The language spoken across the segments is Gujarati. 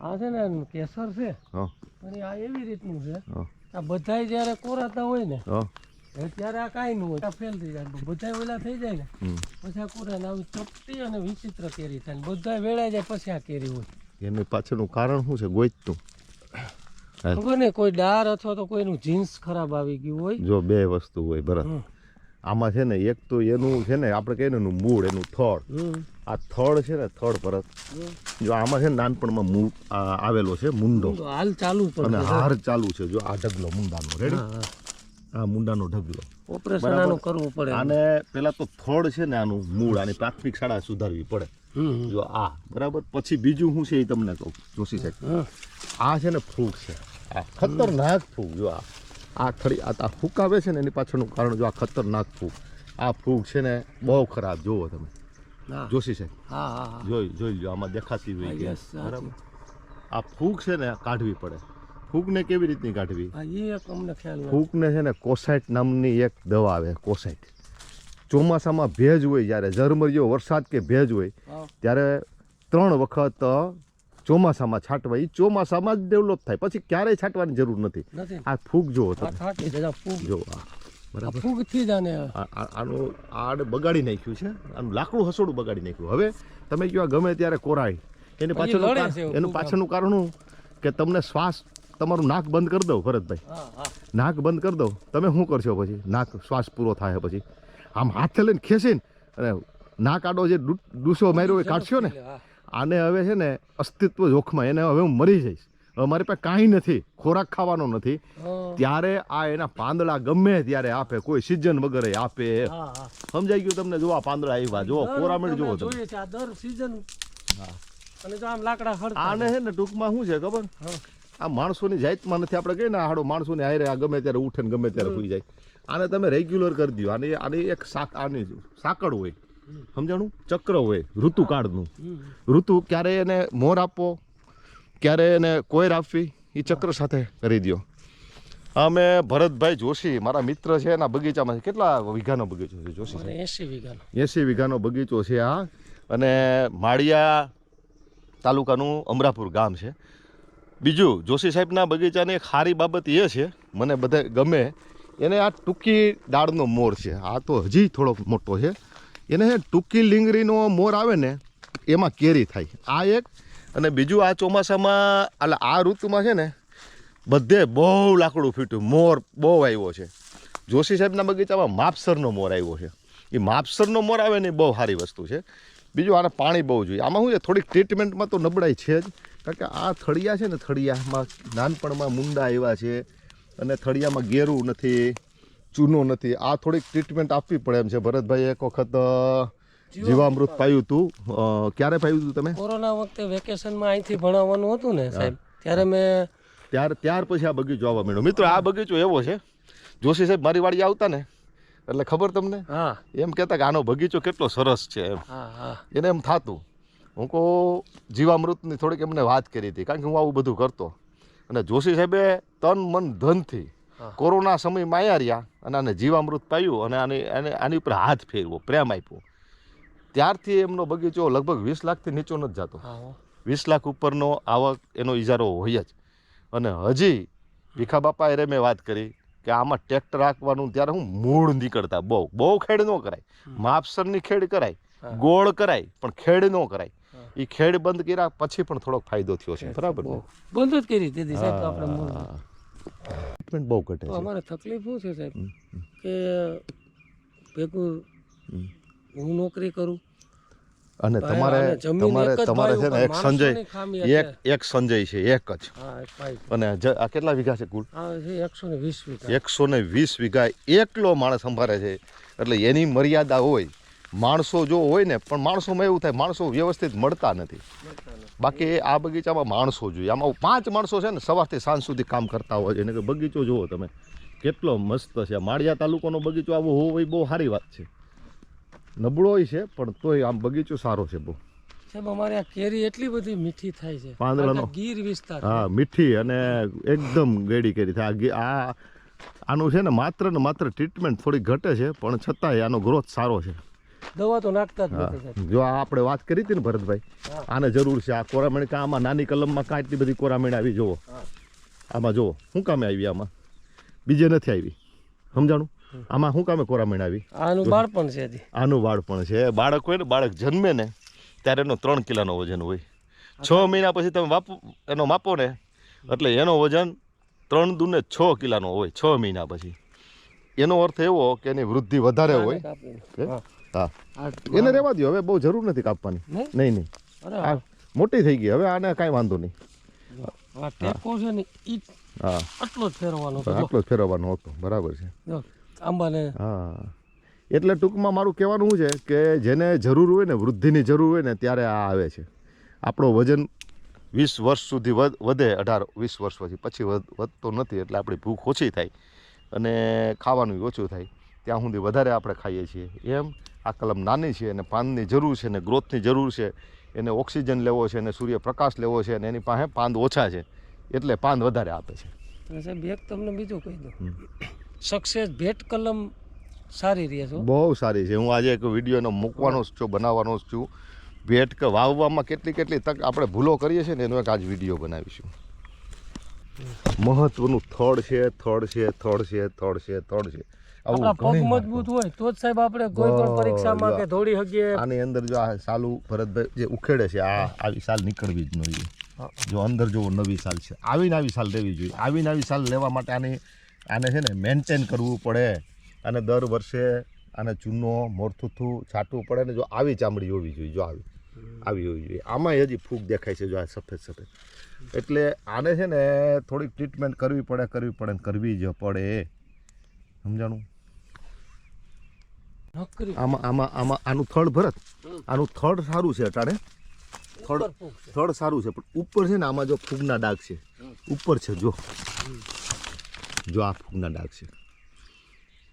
આ છે ને કેસર છે. હા. અને આ એવી રીતનું છે. આ બધાય જ્યારે કોરાતા હોય ને હા. ત્યારે આ કાંઈ ન હોય. ફેલ થઈ જાય. બધાય ઓલા થઈ જાય ને પછી આ કોરા આવી ચપટી અને વિચિત્ર કેરી થાય ને બધાય વેળાઈ જાય પછી આ કેરી હોય. એની પાછળનું કારણ શું છે? ગોઈતું. ખબર ને કોઈ ડાર અથવા તો કોઈનું જીન્સ ખરાબ આવી ગયું હોય. જો બે વસ્તુ હોય બરાબર. આમાં છે ને એક તો એનું છે ને આપણે કહીએ ને મૂળ એનું થડ હમ. આ થડ છે ને થડ પરત. જો આમાં છે ને નાનપણમાં આવેલો છે મુંડો. હાલ ચાલુ અને પણ હાર ચાલુ છે જો આ ઢગલો મુંડાનો રેડી. આ મુંડાનો ઢગલો. ઓપરેશન. આનું કરવું પડે. આને પેલા તો થડ છે ને આનું મૂળ આની પ્રાથમિક શાળા સુધારવી પડે. જો આ બરાબર? પછી બીજું શું છે એ તમને કહું જોશી સાહેબ? આ છે ને ફ્રૂટ છે. આ ખતરનાક ફૂગ જો આ. આ ખરી આ ફૂગ આવે છે ને એની પાછળનું કારણ જો આ ખતરનાક ફૂગ આ ફૂગ છે ને બહુ ખરાબ જુઓ તમે. જોશી સાહેબ. હા જોઈ જોઈ લો આમાં દેખાતી હોય. બરાબર? આ ફૂગ છે ને કાઢવી પડે. ફૂગને કેવી રીતની કાઢવી? ફૂગ ને અમને ખ્યાલ ફૂગને છે ને કોસાઇટ નામની એક દવા આવે કોસાઇટ. ચોમાસામાં ભેજ હોય જ્યારે ઝરમરિયો વરસાદ કે ભેજ હોય ત્યારે ત્રણ વખત ચોમાસામાં છાંટવા એ ચોમાસામાં જ ડેવલપ થાય. પછી ક્યારેય છાંટવાની જરૂર નથી. આ ફૂગ જુઓ તમે. ફૂગ. જો આ. બરાબર? ફૂગથી જ આને આડ બગાડી નાખ્યું છે. આનું લાકડું હસોડું બગાડી નાખ્યું. હવે તમે કયો આ ગમે ત્યારે કોરાય. એની પાછળ પાછળનું એનું પાછળનું કારણ કે તમને શ્વાસ તમારું નાક બંધ કરી દઉં ભરતભાઈ. નાક બંધ કરી દઉં. તમે શું કરશો પછી? નાક શ્વાસ પૂરો થાય પછી. આમ હાથે લઈને ખેંચીને અને નાક આડો જે ડૂસો માર્યો એ કાઢશો ને આને હવે છે ને અસ્તિત્વ જોખમાં એને હવે હું મરી જઈશ. મારી પાસે કાંઈ નથી ખોરાક ખાવાનો નથી. ત્યારે આ એના પાંદડા ગમે ત્યારે આપે કોઈ સિઝન વગેરે આપે. હા હા. સમજાઈ ગયું તમને? જો આ પાંદડા આવ્યા જો કોરામેડ જોવો જુઓ તમે. જોઈએ છે આ દર સિઝન અને જો આમ લાકડા હળતા આને છે ને ટૂંકમાં શું છે ખબર? આ માણસોની જાતમાં નથી. આપણે કહીએ ને હાડો માણસોની હારે આ ગમે ત્યારે ઉઠે ને ગમે ત્યારે સુઈ જાય. આને તમે રેગ્યુલર કરી દો આને આની એક સાક આની સાકળ હોય. સમજાણું? ચક્ર હોય ઋતુકાળનું. ઋતુ ક્યારે એને મોર આપવો ક્યારે એને કોયર આપવી એ ચક્ર સાથે કરી દો અમે ભરતભાઈ જોશી મારા મિત્ર છે એના બગીચામાં કેટલા વીઘાનો બગીચો છે જોશી એસી વીઘાનો. એસી વીઘાનો બગીચો છે આ. અને માળિયા તાલુકાનું અમરાપુર ગામ છે. બીજું જોશી સાહેબના બગીચાની એક સારી બાબત એ છે મને બધે ગમે એને આ ટૂંકી ડાળનો મોર છે. આ તો હજી થોડોક મોટો છે. એને ટૂંકી લીંગરીનો મોર આવે ને એમાં કેરી થાય. આ એક અને બીજું આ ચોમાસામાં એટલે આ ઋતુમાં છે ને, બધે બહુ લાકડું ફીટ્યું. મોર બહુ આવ્યો છે. જોશી સાહેબના બગીચામાં માપસરનો મોર આવ્યો છે. એ માપસરનો મોર આવે ને બહુ સારી વસ્તુ છે. બીજું આને પાણી બહુ જોઈએ. આમાં શું છે? થોડીક ટ્રીટમેન્ટમાં તો નબળાઈ છે જ. કારણ કે આ થળિયા છે ને, થળિયામાં નાનપણમાં મુંડા આવ્યા છે અને થળિયામાં ગેરું નથી, ચૂનો નથી. આ થોડીક ટ્રીટમેન્ટ આપવી પડે એમ છે. ભરતભાઈ એક વખત જીવામૃત પાયું હતું ક્યારે પાયું હતું તમે? કોરોના વખતે વેકેશનમાં અહીંથી ભણાવવાનું હતું ને સાહેબ. ત્યારે મેં ત્યાર ત્યાર પછી આ બગીચો આવવા મળ્યો. મિત્રો આ બગીચો એવો છે. જોશી સાહેબ મારી વાડી આવતા ને એટલે ખબર તમને? હા. એમ કહેતા કે આનો બગીચો કેટલો સરસ છે એમ. એને એમ થાતું. હું કહું જીવામૃતની થોડીક એમને વાત કરી હતી કારણ કે હું આવું બધું કરતો. અને જોશી સાહેબે તન મન ધનથી કોરોના સમયમાં આવ્યા રહ્યા અને આને જીવામૃત પાયું અને આની એને આની ઉપર હાથ ફેરવો પ્રેમ આપ્યો. ત્યારથી એમનો બગીચો લગભગ વીસ લાખથી નીચો નથી જતો. વીસ લાખ ઉપરનો આવક એનો ઇજારો હોય જ. અને હજી ભીખા બાપા એરે મેં વાત કરી કે આમાં ટ્રેક્ટર રાખવાનું ત્યારે હું મૂળ નીકળતા. બહુ બહુ ખેડ ન કરાય. માપસરની ખેડ કરાય ગોળ કરાય પણ ખેડ ન કરાય. એ ખેડ બંધ કર્યા પછી પણ થોડોક ફાયદો થયો છે. બરાબર. બંધ જ કરી દીધી સાહેબ આપણે ટ્રીટમેન્ટ બહુ ઘટે છે. અમારે તકલીફ શું છે સાહેબ? કે ભેગું. હું નોકરી કરું. અને તમારે તમારે તમારે છે ને એક સંજય એક એક સંજય છે એક જ. અને આ કેટલા વીઘા છે કુલ? એકસો ને વીસ વીઘા. એકસો ને વીસ વીઘા એકલો માણસ સંભાળે છે. એટલે એની મર્યાદા હોય માણસો જો હોય ને પણ માણસોમાં એવું થાય માણસો વ્યવસ્થિત મળતા નથી. બાકી આ બગીચામાં માણસો જોઈએ. આમાં પાંચ માણસો છે ને સવારથી સાંજ સુધી કામ કરતા હોય છે. એને કે બગીચો જુઓ તમે. કેટલો મસ્ત છે. માળિયા તાલુકાનો બગીચો આવો હોવો એ બહુ સારી વાત છે. નબળોય છે પણ તોય આમ બગીચો સારો છે બહુ. સાહેબ અમારે આ કેરી એટલી બધી મીઠી થાય છે. પાંદડાનો. ગીર વિસ્તાર. હા મીઠી અને એકદમ ગેડી કેરી થાય. આ આનું છે ને માત્ર ને માત્ર ટ્રીટમેન્ટ થોડી ઘટે છે પણ છતાંય આનો ગ્રોથ સારો છે. દવા તો નાખતા જ નથી જો આ આપણે વાત કરી હતી ને ભરતભાઈ આને જરૂર છે આ કોરામણી આમાં નાની કલમમાં કાં એટલી બધી કોરામણી આવી જુઓ. આમાં જુઓ શું કામે આવી આમાં? બીજે નથી આવી. સમજાણું? આમાં શું કામે કોરામણ આવી આનું બાળપણ છે હજી. આનું બાળપણ છે. બાળક હોય ને બાળક જન્મે ને ત્યારે એનો ત્રણ કિલોનો વજન હોય. છ મહિના પછી તમે વાપો એનો માપો ને એટલે એનો વજન ત્રણ દુને છ કિલાનો હોય છ મહિના પછી. એનો અર્થ એવો કે એની વૃદ્ધિ વધારે હોય. હા. એને રહેવા દો હવે બહુ જરૂર નથી કાપવાની. નહીં? નહીં મોટી થઈ ગઈ હવે આને કાંઈ વાંધો નહીં. ટેકો છે ને હા. આટલો જ ફેરવવાનો આટલો જ ફેરવવાનો હતો બરાબર છે. આંબાને. હા. એટલે ટૂંકમાં મારું કહેવાનું શું છે કે જેને જરૂર હોય ને વૃદ્ધિની જરૂર હોય ને ત્યારે આ આવે છે. આપણો વજન વીસ વર્ષ સુધી વધ અઢાર વીસ વર્ષ પછી. પછી વધ- વધતો નથી એટલે આપણી ભૂખ ઓછી થાય અને ખાવાનું ઓછું થાય. ત્યાં સુધી વધારે આપણે ખાઈએ છીએ. એમ આ કલમ નાની છે અને પાનની જરૂર છે ને ગ્રોથની જરૂર છે. એને ઓક્સિજન લેવો છે અને સૂર્યપ્રકાશ લેવો છે અને એની પાસે પાંદ ઓછા છે. એટલે પાંદ વધારે આપે છે. સાહેબ એક તમને બીજું કહી દઉં. સક્સેસ ભેટ કલમ સારી રહે છે બહુ સારી છે. હું આજે એક વિડીયોનો મૂકવાનો જ છું બનાવવાનો જ છું. ભેટ કે વાવવામાં કેટલી કેટલી તક આપણે ભૂલો કરીએ છીએ ને એનો એક આજ વીડિયો બનાવીશું. મહત્વનું થડ છે થડ છે થડ છે થડ છે થડ છે. આવું આપણા પગ મજબૂત હોય તો જ સાહેબ આપણે કોઈ પણ પરીક્ષામાં. કે દોડી શકીએ. આની અંદર જો આ સાલું ભરતભાઈ જે ઉખેડે છે આ આવી સાલ નીકળવી જ ન જોઈએ. જો અંદર જો નવી સાલ છે. આવીને આવી સાલ લેવી જોઈએ. આવીને આવી સાલ લેવા માટે આની આને છે ને મેન્ટેન કરવું પડે. અને દર વર્ષે આને ચૂનો મોરથુથું છાંટવું પડે ને જો આવી ચામડી હોવી જોઈએ જો આવી આવી હોવી જોઈએ. આમાં હજી ફૂગ દેખાય છે જો આ સફેદ સફેદ. એટલે આને છે ને થોડીક ટ્રીટમેન્ટ કરવી પડે કરવી પડે ને કરવી જ પડે. સમજાણું? આમાં આમાં આમાં આનું થડ ભરત. આનું થડ સારું છે અટાણે. થડ થડ સારું છે પણ ઉપર છે ને આમાં જો ફૂગના ડાઘ છે. ઉપર છે જો. જો આ ફૂગના ડાઘ છે.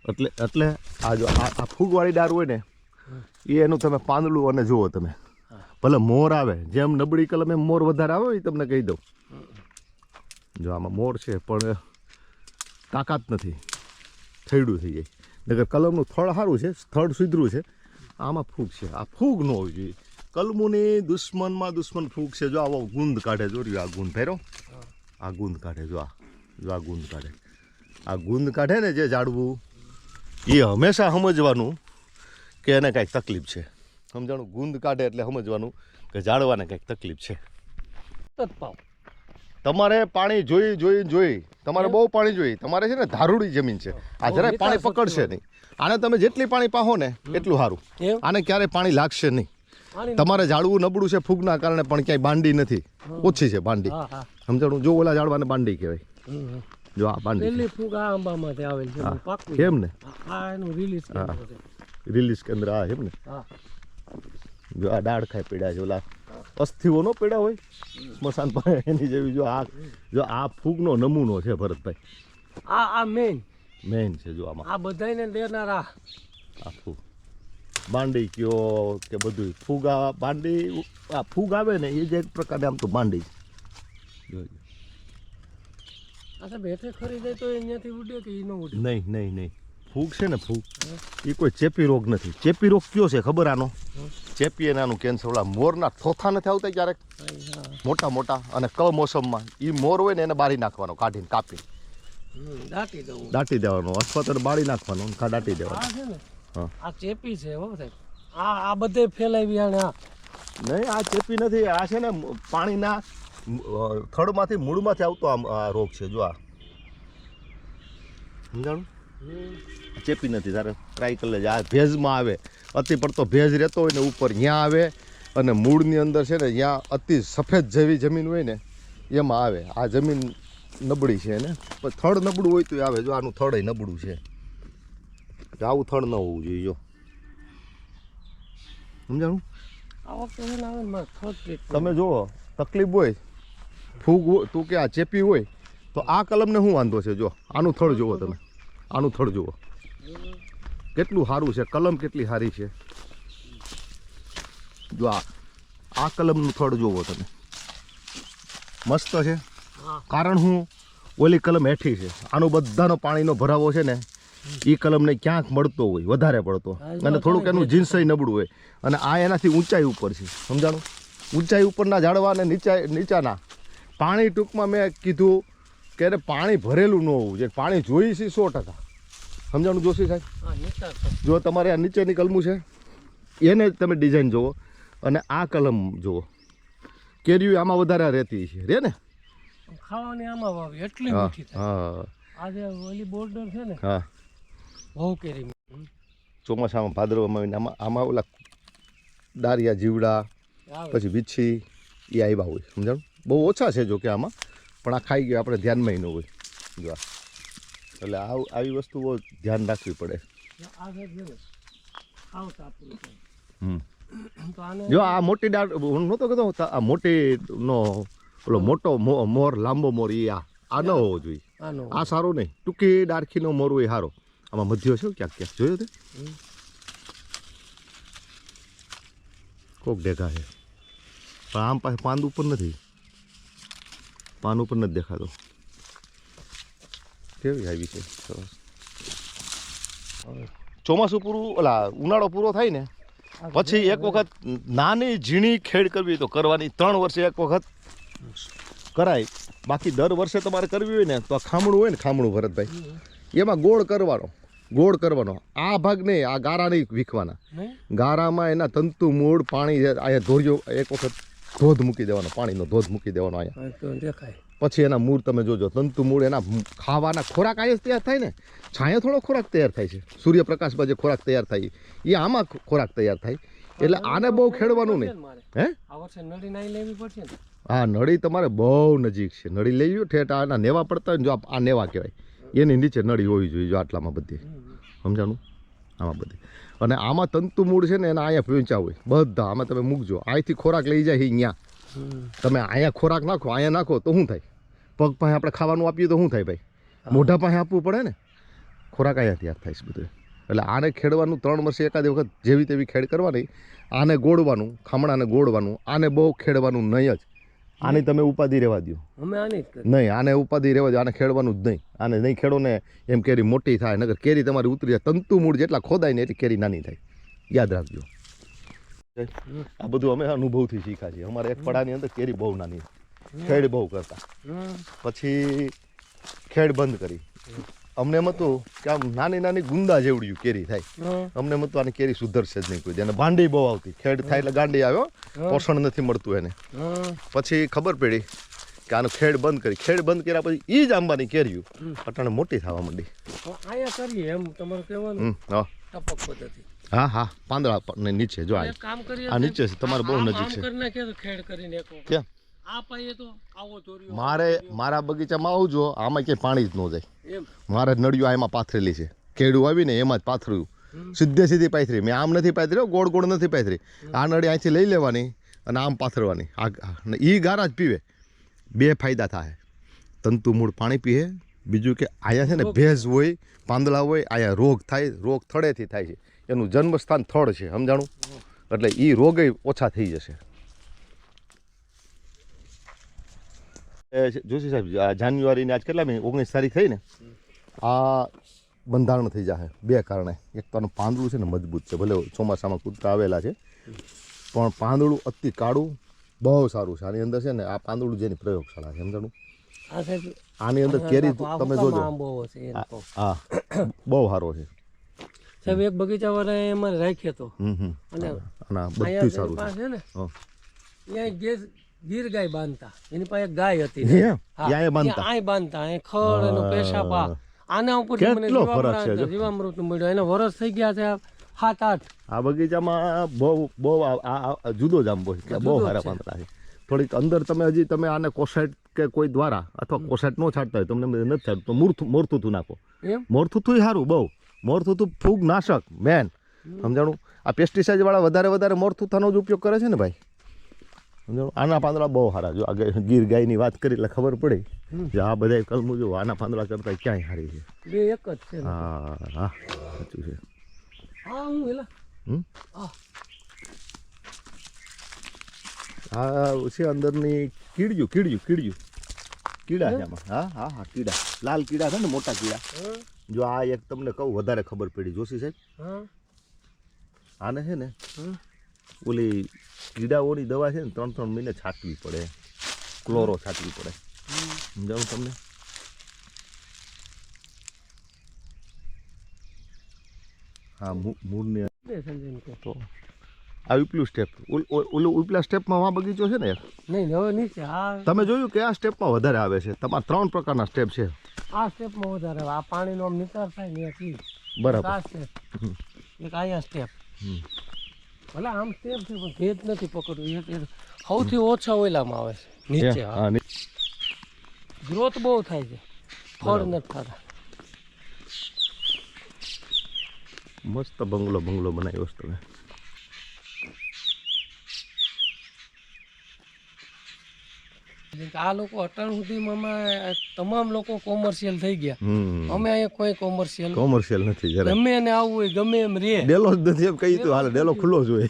એટલે એટલે આ જો આ ફૂગવાળી ડાળ હોય ને એ એનું તમે પાંદડું અને જુઓ તમે. ભલે મોર આવે જેમ નબળી કલમ એમ મોર વધારે આવે એ તમને કહી દઉં. જો આમાં મોર છે પણ તાકાત નથી. થયડું થઈ જાય. નકર કલમનું થળ સારું છે સ્થળ સુધરું છે. આમાં ફૂગ છે. આ ફૂગ ન હોવી જોઈએ. કલમોની દુશ્મનમાં દુશ્મન ફૂગ છે. જો આવો ગુંદ કાઢે જો આ ગુંદ ફેરો આ ગુંદ કાઢે જો આ જો આ ગુંદ કાઢે. આ ગુંદ કાઢે ને જે ઝાડવું એ હંમેશા સમજવાનું કે એને કાંઈક તકલીફ છે. સમજાણું? ગુંદ કાઢે એટલે સમજવાનું કે ઝાડવાને કંઈક તકલીફ છે. તમારે પાણી જોઈ જોઈ જોઈ. તમારે બહુ પાણી જોઈ. તમારે છે ને ધારુડી જમીન છે. આ જરાય પાણી પકડશે નહીં. આને તમે જેટલી પાણી પાહો ને એટલું સારું. આને ક્યારેય પાણી લાગશે નહીં. તમારે ઝાડવું નબળું છે ફૂગના કારણે પણ ક્યાંય બાંડી નથી. ઓછી છે બાંડી. સમજાણું? જો ઓલા ઝાડવાને બાંડી કહેવાય. જો આ પેલી ફૂગ આ આંબામાંથી આવેલ છે. પાકું ને? આ- એનું રિલીઝ કેન્દ્ર આ એમ ને? હા. જો આ દાળ ખાઈ પીડા છે ઓલા અસ્થિઓ નો પીડા હોય? સ્મશાન પાસે એની જેવી જો આ જો આ ફૂગનો નમૂનો છે ભરતભાઈ. આ આ મેઇન મેઇન છે જો આમાં. આ બધાયને દેનારા. આ ફૂગ. બાંડી કયો કે બધું ફૂગ આ બાંડી આ ફૂગ આવે ને એ જ એક પ્રકારની આમ તો બાંડી છે. જોજો. આ બેઠે ખરી જાય તો અહીંયાથી ઉડે કે ન ઉડે નહીં નહીં નહીં. ફૂગ છે ને ફૂગ એ કોઈ ચેપી રોગ નથી. ચેપી રોગ કયો છે ખબર આનો? ચેપી અને આનું કેન્સર. ઓલા મોરના થોથા નથી આવતા ક્યારેક? મોટા મોટા. અને કમોસમમાં એ મોર હોય ને એને બારી નાખવાનો કાઢીને કાપી દાટી દેવાનો. અથવા તો બાળી નાખવાનો કા દાટી દેવાનો. આ છે ને આ ચેપી છે હો સાહેબ. આ આ બધે ફેલાવી આને આ. નહીં આ ચેપી નથી. આ છે ને પાણીના થડમાંથી મૂળમાંથી આવતો આ રોગ છે જો આ. સમજાણું? ચેપી નથી તારે ટ્રાય કરી લેજે. આ ભેજમાં આવે. અતિ પડતો ભેજ રહેતો હોય ને ઉપર ત્યાં આવે અને મૂળની અંદર છે ને ત્યાં અતિ સફેદ જેવી જમીન હોય ને એમાં આવે. આ જમીન નબળી છે ને. પણ થડ નબળું હોય તો આવે. જો આનું થડ નબળું છે. આવું થડ ન હોવું જોઈએ જો. સમજાણું? તમે જુઓ તકલીફ હોય. ફૂગ તું કે આ ચેપી હોય તો આ કલમને શું વાંધો છે? જો આનું થડ જુઓ તમે. આનું થડ જુઓ. કેટલું સારું છે? કલમ કેટલી સારી છે? જો આ આ કલમનું થડ જુઓ તમે. મસ્ત છે? કારણ હું ઓલી કલમ હેઠી છે. આનો બધાનો પાણીનો ભરાવો છે ને એ કલમને ક્યાંક મળતો હોય વધારે પડતો. અને થોડુંક. એનું જીન્સય નબળું હોય. અને આ એનાથી ઊંચાઈ ઉપર છે. સમજાણું? ઊંચાઈ ઉપરના ઝાડવા અને નીચા નીચાના. પાણી ટૂંકમાં મેં કીધું કે અરે પાણી ભરેલું ન હોવું જોઈએ. પાણી જોઈએ છે સો ટકા. સમજાણું જોશી સાહેબ. જો તમારે આ નીચેની કલમું છે એને તમે ડિઝાઇન જુઓ અને આ કલમ જુઓ. કેરીઓ આમાં વધારે રહેતી છે. રે ને? ખાવાની આમાં વાવી એટલી હા મીઠી હા. આ ઓલી બોર્ડર છે ને હા. બહુ કેરી ચોમાસામાં ભાદરવામાં આવીને આમાં આમાં ઓલા દારિયા જીવડા પછી વીછી એ આવ્યા હોય. સમજાણું? બહુ ઓછા છે જો કે આમાં. પણ આ ખાઈ ગયો આપણે ધ્યાનમાં ન હોય. જો એટલે આવ આવી વસ્તુ બહુ ધ્યાન રાખવી પડે. આ જો આ મોટી ડાળ હું નહોતો કહેતો આ મોટી નો ઓલો મોટો મોર લાંબો મોર એ આ. આ ન હોવો જોઈએ. આ સારો નહીં. ટૂંકી ડાળખીનો મોર હોય સારો. આમાં મધ્યો છે ક્યાંક ક્યાંક. જોયો તે. કોક ડેગા છે. પણ આમ પાસે પાંદ ઉપર નથી. પાન ઉપર નથી દેખાતો. કેવી આવી છે? સરસ. ચોમાસું પૂરું ઓલા ઉનાળો પૂરો થાય ને પછી એક વખત નાની ઝીણી ખેડ કરવી તો કરવાની ત્રણ વર્ષે એક વખત કરાય. બાકી દર વર્ષે તમારે કરવી હોય ને તો આ ખામણું હોય ને ખામણું ભરતભાઈ. એમાં ગોળ કરવાનો ગોળ કરવાનો. આ ભાગ નહીં આ ગારા નહીં? વીખવાના ગારામાં એના તંતુ મૂળ પાણી આ અહીંયા ધોર્યો એક વખત ધોધ મૂકી દેવાનો પાણીનો ધોધ મૂકી દેવાનો અહીંયા. દેખાય. પછી એના મૂળ તમે જોજો તંતુ મૂળ એના ખાવાના ખોરાક અહીંયા તૈયાર થાય ને? છાંયો થોડો ખોરાક તૈયાર થાય છે. સૂર્યપ્રકાશમાં જે ખોરાક તૈયાર થાય. એ આમાં ખોરાક તૈયાર થાય. એટલે આને બહુ ખેડવાનું નહીં. હે? હા નળી તમારે બહુ નજીક છે. નળી લઈ લ્યો ઠેઠ આના નેવા પડતા હોય ને જો આ- આ નેવા કહેવાય. એની નીચે નળી હોવી જોઈએ જો આટલામાં બધી. સમજાણું? આમાં બધી. અને આમાં તંતુ મૂળ છે ને એના અહીંયા પહોંચ્યા હોય. બધા આમાં તમે મૂકજો. અહીંથી ખોરાક લઈ જાય અહીંયા. તમે અહીંયા ખોરાક નાખો અહીંયા નાખો તો શું થાય? પગ પાસે આપણે ખાવાનું આપીએ તો શું થાય ભાઈ? મોઢા પાસે આપવું પડે ને? ખોરાક અહીંયા તૈયાર થાય છે બધું. એટલે આને ખેડવાનું ત્રણ વર્ષે એકાદ વખત જેવી તેવી ખેડ કરવાની. આને ગોળવાનું ખામણાને ગોળવાનું. આને બહુ ખેડવાનું નહીં જ. આની તમે ઉપાધિ રહેવા દો અમે આની નહીં આને ઉપાધિ રહેવા દો આને ખેડવાનું જ નહીં. આને નહીં ખેડો ને એમ કેરી મોટી થાય નગર કેરી તમારી ઉતરી જાય. તંતુ મૂળ જેટલા ખોદાય ને એટલી કેરી નાની થાય. યાદ રાખજો. આ બધું અમે અનુભવથી શીખ્યા છીએ. અમારે એક પડાની અંદર કેરી બહુ નાની. ખેડ બહુ કરતા. પછી ખેડ બંધ કરી. અમને એમ હતું કે આમ નાની નાની ગુંદા જેવડ્યું કેરી થાય. અમને એમ હતું આની કેરી સુધરશે જ નહીં કોઈ. અને ભાંડી બહુ આવતી. ખેડ થાય એટલે ગાંડી આવ્યો. પોષણ નથી મળતું એને. પછી ખબર પડી કે આનું ખેડ બંધ કરી. ખેડ બંધ કર્યા પછી એ જ આંબાની કેરીયું અટાણે મોટી થવા માંડી. કરીએ એમ તમારે કહેવાનું. હા. ટપક પદ્ધતિ. હા હા. પાંદડા નીચે જો આ કામ કરીએ આ નીચે છે. તમારે બહુ નજીક છે. ખેડ કરીને એક મારે મારા બગીચામાં આવજો આમાં ક્યાંય પાણી જ ન જાય. મારે નળિયું એમાં પાથરેલી છે. કેળું આવીને એમાં જ પાથર્યું. સીધે સીધી પાથરી. મેં આમ નથી પાથરી ગોળ ગોળ નથી પાથરી. આ નળી અહીંથી લઈ લેવાની અને આમ પાથરવાની. આ એ ગારા જ પીવે. બે ફાયદા થાય. તંતુ મૂળ પાણી પીએ. બીજું કે આયા છે ને ભેજ હોય પાંદડા હોય આયા રોગ થાય રોગ થળેથી થાય છે. એનું જન્મસ્થાન થડ છે સમજાણું? એટલે એ રોગે ઓછા થઈ જશે. જોશી સાહેબ જાન્યુઆરીની આજ કેટલા મહિને? ઓગણીસ તારીખ થઈ ને? આ બંધારણ થઈ જશે બે કારણે. એક તો આનું પાંદડું છે ને મજબૂત છે ભલે ચોમાસામાં કૂદતા આવેલા છે. પણ પાંદડું અતિ કાળું બહુ સારું છે. આની અંદર છે ને આ પાંદડું જેની પ્રયોગશાળા છે સમજાણું? આની અંદર કેરી તમે જોજો. હા બહુ સારો છે. સાહેબ એક બગીચા વાળા એમાં રાખ્યો તો. હમ હમ. અને બધું સારું છે. ને ત્યાં ગીર ગાય બાંધતા. એની પાસે એક ગાય હતી. ત્યાં બાંધતા? આય બાંધતા. અહીં ખડ એનો પેશાબ. આના ઉપર જો. જીવામૃત મળ્યો. એને વરસ થઈ ગયા છે સાત આઠ. આ બગીચામાં બહુ બહુ જુદો જ આંબો છે. બહુ સારા. પાંદડા છે. થોડીક અંદર તમે હજી તમે આને કોસેટ કે કોઈ દ્વારા અથવા કોસેટ નો છાંટતા હોય તમને નથી થતું તો મૂર્થું મોરથુથું નાખો. મોરથું સારું બહુ. મોરથુથું ફૂગ નાશક મેન સમજાણું? આ પેસ્ટિસાઇડ વાળા વધારે વધારે મોરથુથાનો જ ઉપયોગ કરે છે ને ભાઈ? આના પાંદડા બહુ સારા જો આગળ ગીર ગાયની વાત કરી એટલે ખબર પડી કે આ બધા કલમું જો આના પાંદડા કરતા ક્યાંય સારી છે. બે એક જ છે હા હા સાચું છે. હા હું એલા હમ? આ આ છે અંદરની કીડ્યું કીડ્યું કીડ્યું. કીડા છે આમાં. હા હા હા કીડા. લાલ કીડા છે ને મોટા કીડા. જો આ એક તમને કહું વધારે ખબર પડી. જોશી સાહેબ? હા. આને છે ને હા ઓલી કીડાઓની દવા છે ને ત્રણ ત્રણ મહિને છાંટવી પડે. ક્લોરો છાંટવી પડે. સમજાવું તમને? હા મૂળને. તો આ ઉપલું સ્ટેપ ઓલું ઉપલા સ્ટેપમાં વા બગીચો છે ને નહીં હવે નીચે આ તમે જોયું કે આ સ્ટેપમાં વધારે આવે છે? તમારા ત્રણ પ્રકારના સ્ટેપ છે. આ સ્ટેપમાં વધારે આવે. આ પાણીનો આમ નિતાર થાય ને બરાબર. આ સ્ટેપ એક અહીંયા સ્ટેપ. ભલે આમ સ્ટેપ છે પણ ભેજ નથી પકડવું સૌથી ઓછા ઓયલામાં આવે છે. નીચે હા. ગ્રોથ બહુ થાય છે. ફળ નથી થતા. મસ્ત બંગલો બંગલો બનાવ્યો છે તમે જેમ કે આ લોકો અટાણ સુધીમાં તમામ લોકો કોમર્શિયલ થઈ ગયા. અમે અહીંયા કોઈ કોમર્શિયલ કોમર્શિયલ નથી જરા ગમે એને આવવું હોય ગમે એમ રે ડેલો જ નથી એમ કહી તો હાલે ડેલો ખુલ્લો જ હોય.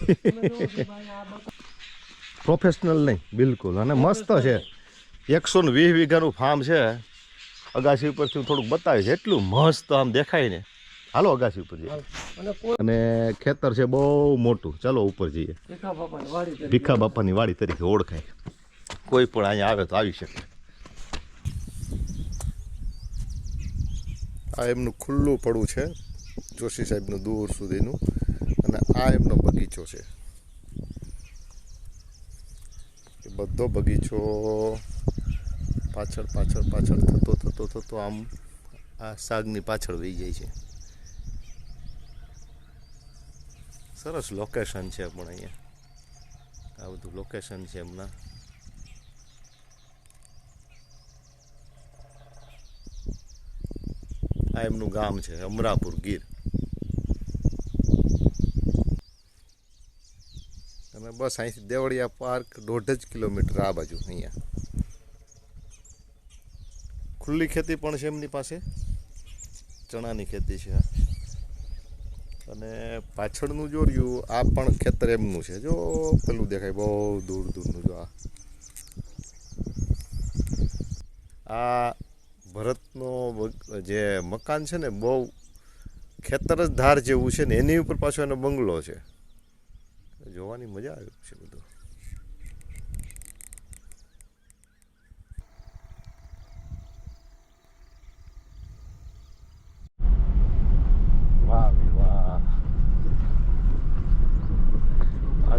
પ્રોફેશનલ નહીં બિલકુલ. અને મસ્ત છે. એકસો ને વીસ વીઘાનું ફાર્મ છે. અગાસી ઉપરથી હું થોડુંક બતાવીશ. એટલું મસ્ત આમ દેખાય ને. હાલો અગાસી ઉપર જઈએ અને ખેતર છે બહુ મોટું. ચાલો ઉપર જઈએ. ભીખા બાપાની વાડી તરીકે ઓળખાય. કોઈ પણ અહીંયા આવે તો આવી શકે. આ એમનું ખુલ્લું પડવું છે, જોશી સાહેબનું દૂર સુધીનું, અને આ એમનો બગીચો છે. બધો બગીચો પાછળ પાછળ પાછળ થતો થતો થતો આમ આ સાગની પાછળ વહી જાય છે. સરસ લોકેશન છે પણ અહીંયા. આ બધું લોકેશન છે એમના. આ એમનું ગામ છે, અમરાપુર ગીર. અને બસ અહીંથી દેવળિયા પાર્ક દોઢ જ કિલોમીટર આ બાજુ, અહીંયા. ખુલ્લી ખેતી પણ છે એમની પાસે? ચણાની ખેતી છે. અને પાછળનું જો આ પણ ખેતર એમનું છે. જો પેલું દેખાય, બહુ દૂર દૂરનું, જો આ. આ ભરતનો જે મકાન છે ને, બહુ ખેતર જ ધાર જેવું છે ને, એની ઉપર પાછો એનો બંગલો છે. જોવાની મજા આવે છે બધું.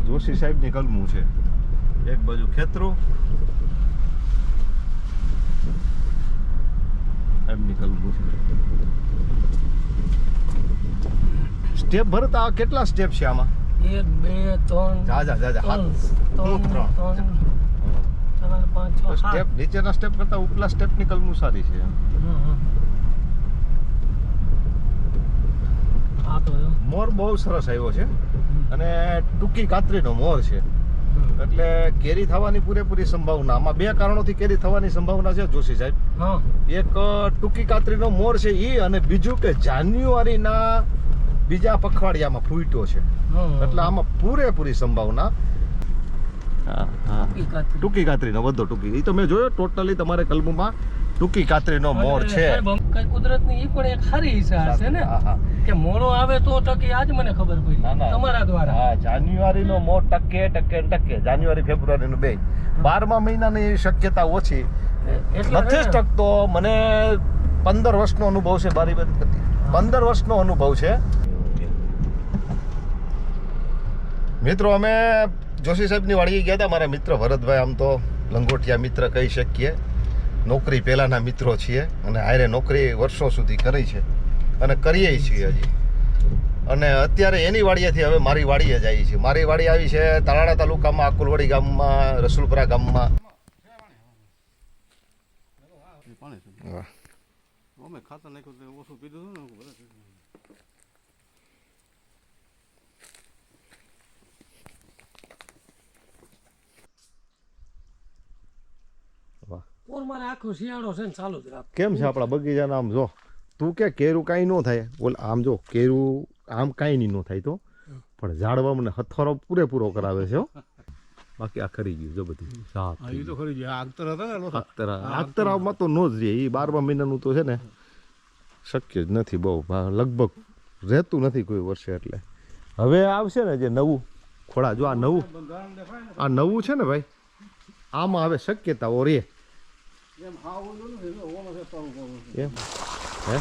જોશી સાહેબની કલમું છે. એક બાજુ ખેતરો સ્ટેપ ભરત આ કેટલા સ્ટેપ છે આમાં? એક બે ત્રણ જા જા જા જા. ત્રણ હાથ હું ત્રણ. સ્ટેપ નીચેના સ્ટેપ કરતા ઉપલા સ્ટેપની કલમું સારી છે. મોર બહુ સરસ આવ્યો છે. અને ટૂંકી કાતરીનો મોર છે. એટલે કેરી થવાની પૂરેપૂરી સંભાવના. આમાં બે કારણોથી કેરી થવાની સંભાવના છે જોશી સાહેબ. એક ટૂંકી કાતરીનો મોર છે એ અને બીજું કે જાન્યુઆરીના બીજા પખવાડિયામાં ફૂટ્યો છે. એટલે આમાં પૂરેપૂરી સંભાવના. ટૂંકી કાતરીનો વધુ ટૂંકી. એ તો મેં જોયો ટોટલી તમારે કલમમાં. ટૂંકી કાતરીનો મોર છે. કઈ કુદરતની ઈ પણ એક સારી ઈચ્છા હશે ને. કે મોડો આવે તો ટકે આજ મને ખબર પડી. તમારા દ્વારા. હા જાન્યુઆરીનો મોર ટકે ટકે ટકે. જાન્યુઆરી ફેબ્રુઆરીનું બે. બારમા મહિનાની શક્યતા ઓછી. નથી જ ટકતો મને પંદર વર્ષનો અનુભવ છે બારી બધી. પંદર વર્ષનો અનુભવ છે. મિત્રો અમે જોશી સાહેબની વાડીએ ગયા હતા. મારા મિત્ર ભરતભાઈ આમ તો લંગોટિયા મિત્ર કહી શકીએ. નોકરી પહેલાંના મિત્રો છીએ અને હારે નોકરી વર્ષો સુધી કરી છે અને કરીએ છીએ હજી. અને અત્યારે એની વાડીએથી હવે મારી વાડીએ જઈએ છીએ મારી વાડી આવી છે તાલાળા તાલુકામાં અકુલવાડી ગામમાં રસુલપરા ગામમાં. અમે ખાતર નાખ્યું ઓછું પીધું હતું ને બધા વાહ પોર મારે આખો શિયાળો છે ને ચાલુ જ રાખ. કેમ છે આપણા બગીચાના? આમ જો તું કે કેરું કાંઈ ન થાય. બોલ આમ જો કેરું આમ કાંઈ નહીં ન થાય તો. પણ ઝાડવા મને હથવારો પૂરેપૂરો કરાવે છે હો. બાકી આ ખરી ગયું જો બધું. સાફ એ તો ખરી ગયું. આગતર હતા ને આગતર આખતરા. આખતરામાં તો નો જ રહે. એ બારમા મહિનાનું તો છે ને શક્ય જ નથી બહુ. લગભગ રહેતું નથી કોઈ વર્ષે એટલે. હવે આવશે ને જે નવું. ખોળા જો આ નવું. આ નવું છે ને ભાઈ આમાં હવે શક્યતાઓ રે એમ હા હે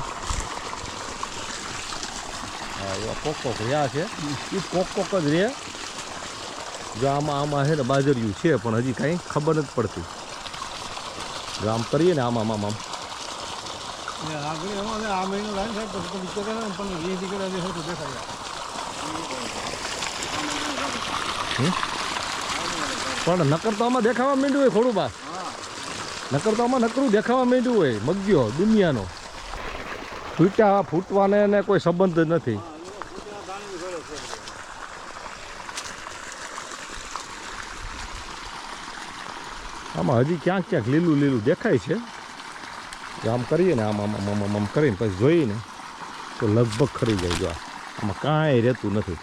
એવા કોક કોક રહ્યા છે એ કોક કોક જ રહે જો આમાં આમાં છે ને બાજરિયું છે પણ હજી કાંઈ ખબર નથી પડતી જો આમ કરીએ ને આમ આમ આમ આમ આ મહિનો લાઈન પણ વીસ દીકરા જે હોય દેખાય પણ નકર તો આમાં દેખાવા માંડ્યું હોય થોડું બા નકર તો આમાં નકરું દેખાવા માંડ્યું હોય, મગ્યો, દુનિયાનો. ફૂટ્યા, ફૂટવાને એને કોઈ સંબંધ નથી. આમાં હજી ક્યાંક ક્યાંક લીલું લીલું દેખાય છે. આમ કરીએ ને આમ આમ આમ આમ કરીને પછી જોઈએ ને તો લગભગ ખરી જાય જો આમાં કાંઈ રહેતું નથી.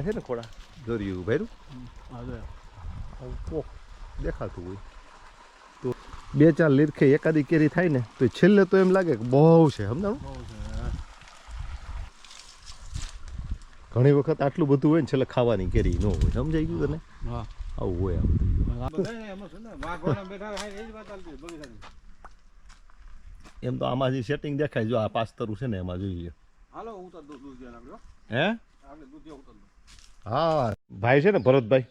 આ છે ને ખોડા દોર્યું ભર્યું કોક દેખાતું હોય. તો બે ચાર લીરખે એકાદી કેરી થાય ને તો છેલ્લે તો એમ લાગે કે બહુ છે સમજાણું? બહુ છે હા. ઘણી વખત આટલું બધું હોય ને છેલ્લે ખાવાની કેરી ન હોય સમજાઈ ગયું તને? આવું હોય આ બધું એમાં તો આમાં જે સેટિંગ દેખાય જો આ પાસ્તરું છે ને એમાં જોઈએ. હાલો ઉતાર દો દૂધ હે. આપણે દૂધ ઉતાર હા. ભાઈ છે ને ભરતભાઈ.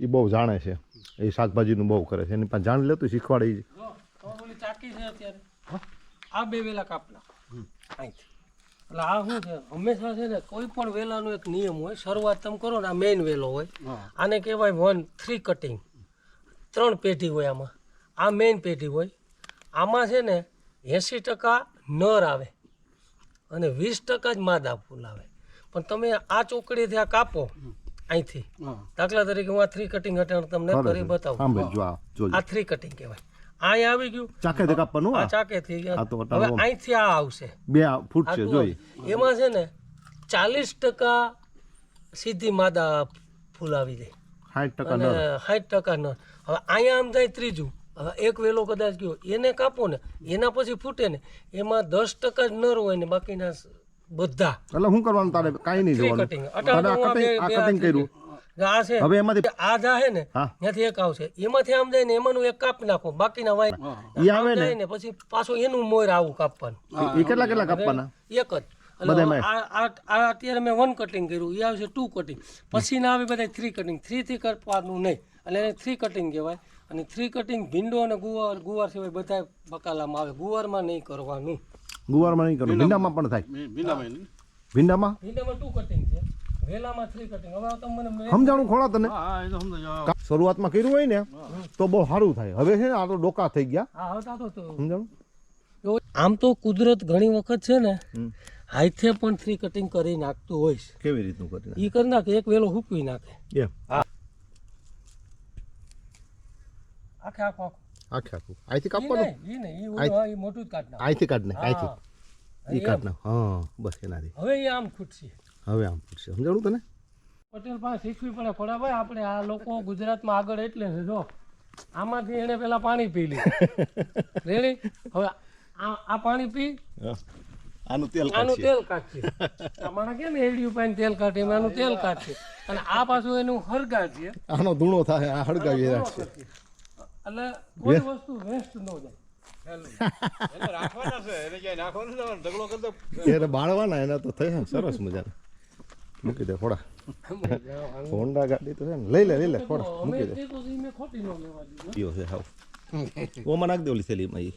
એ બહુ જાણે છે. એ શાકભાજીનું બહુ કરે છે. એની પાસે જાણ લેતું શીખવાડે ઓલી ચાકી છે અત્યારે. આ બે વેલા કાપલા અહીંથી. એટલે આ શું છે? હંમેશા છે ને કોઈ પણ વેલાનો એક નિયમ હોય શરૂઆત તમે કરો ને આ મેઇન વેલો હોય. આને કહેવાય વન થ્રી કટિંગ ત્રણ પેઢી હોય આમાં. આ મેઇન પેઢી હોય. આમાં છે ને એંસી ટકા નર આવે અને વીસ ટકા જ માદા ફૂલ આવે. પણ તમે આ ચોકડીથી આ કાપો અહીંથી. દાખલા તરીકે હું આ થ્રી કટિંગ હટાણ તમને કરી બતાવું. આ થ્રી કટિંગ કહેવાય. અહીંયા આવી ગયું. ચાકે થી કાપવાનું આ? ચાકે થી હવે અહીંથી આ આવશે. બે ફૂટ છે જોઈ. એમાં છે ને ચાલીસ ટકા સીધી માદા ફૂલ આવી જાય. સાઠ ટકા નર સાઠ ટકા ન હવે અહીંયા આમ જાય ત્રીજું. હવે એક વેલો કદાચ ગયો. એને કાપો ને. એના પછી ફૂટે ને. એમાં દસ ટકા જ નર હોય ને બાકીના બધા. એટલે શું કરવાનું તારે? કાંઈ નહીં જોવાનું. તારે આ કટિંગ આ કટિંગ કર્યું. આ છે. હવે એમાંથી આ જાહે ને ત્યાંથી એક આવશે. એમાંથી આમ જાય ને એમાંનું એક કાપ નાખો. બાકીના વાય એ આવે ને? પછી પાછો એનું મોર આવું કાપવાનું. એ કેટલા કેટલા કાપવાના? એક જ. અત્યારે મેં વન કટિંગ કર્યું. એ આવશે ટુ કટિંગ પછી ના આવે બધા થ્રી કટિંગ થ્રીથી કરવાનું નહીં. એટલે એને થ્રી કટિંગ કહેવાય. અને થ્રી કટિંગ ભીંડો અને ગુવાર ગુવાર સિવાય બધા બકાલામાં આવે. ગુવારમાં નહીં કરવાનું. ગુવારમાં નહીં કરવાનું. ભીંડામાં પણ થાય. ભીંડામાં ભીંડામાં ટુ કટિંગ છે? વેલામાં થ્રી કટિંગ હવે તમે મને સમજાણું ખોળા તને. શરૂઆતમાં કર્યું હોય ને તો બહુ સારું થાય. હવે છે ને આ તો ડોકા થઈ ગયા. હા હવે તો તો સમજાણું? આમ તો કુદરત ઘણી વખત છે ને. હાથે પણ થ્રી કટિંગ કરી નાખતું હોય છે. કેવી રીતનું કરી એ કરી નાખે એક વેલો હૂકવી નાખે. એમ. આખે આખો આખો. આખે આખું. અહીંથી કાપવાનું? નહીં, નહીં, ઈ ઓલું હા, મોટું જ કાઢ નાખે. અહીંથી કાઢ નાખ અહીંથી એ કાઢ નાખ હા બસ એનાથી. હવે એ આમ ખૂટશે. હવે આમ પૂછશે સમજાણું તને? પટેલ પાસે શીખવી પડે પણ ભાઈ આપણે આ લોકો ગુજરાતમાં આગળ એટલે છે જો. આમાંથી એને પેલા પાણી પી લીધું. રેડી હવે આ આ પાણી પી. આનું તેલ આનું તેલ કાઢશે. અમારા કેમ એડિયું પાઈને તેલ કાઢે? આનું તેલ કાઢશે. અને આ પાછું એનું હળગાવીએ આનો ધૂણો થાય આ હળગાવી રાખશે એટલે કોઈ વસ્તુ વેસ્ટ ન જાય. એને રાખવાના છે એને ક્યાંય નાખવા નથી જવાનું. ઢગલો કરી દો. એને બાળવાના એના તો થઈ સરસ મજાના. મૂકી દે થોડા હોન્ડા ગાડી તો છે ને લઈ લે લઈ લે થોડા મૂકી દે. તે તો ઈ મેં ખોટી ન લેવા દીધું. છે હાવ. ઓમાં નાખ દે ઓલી થેલીમાં ઈ.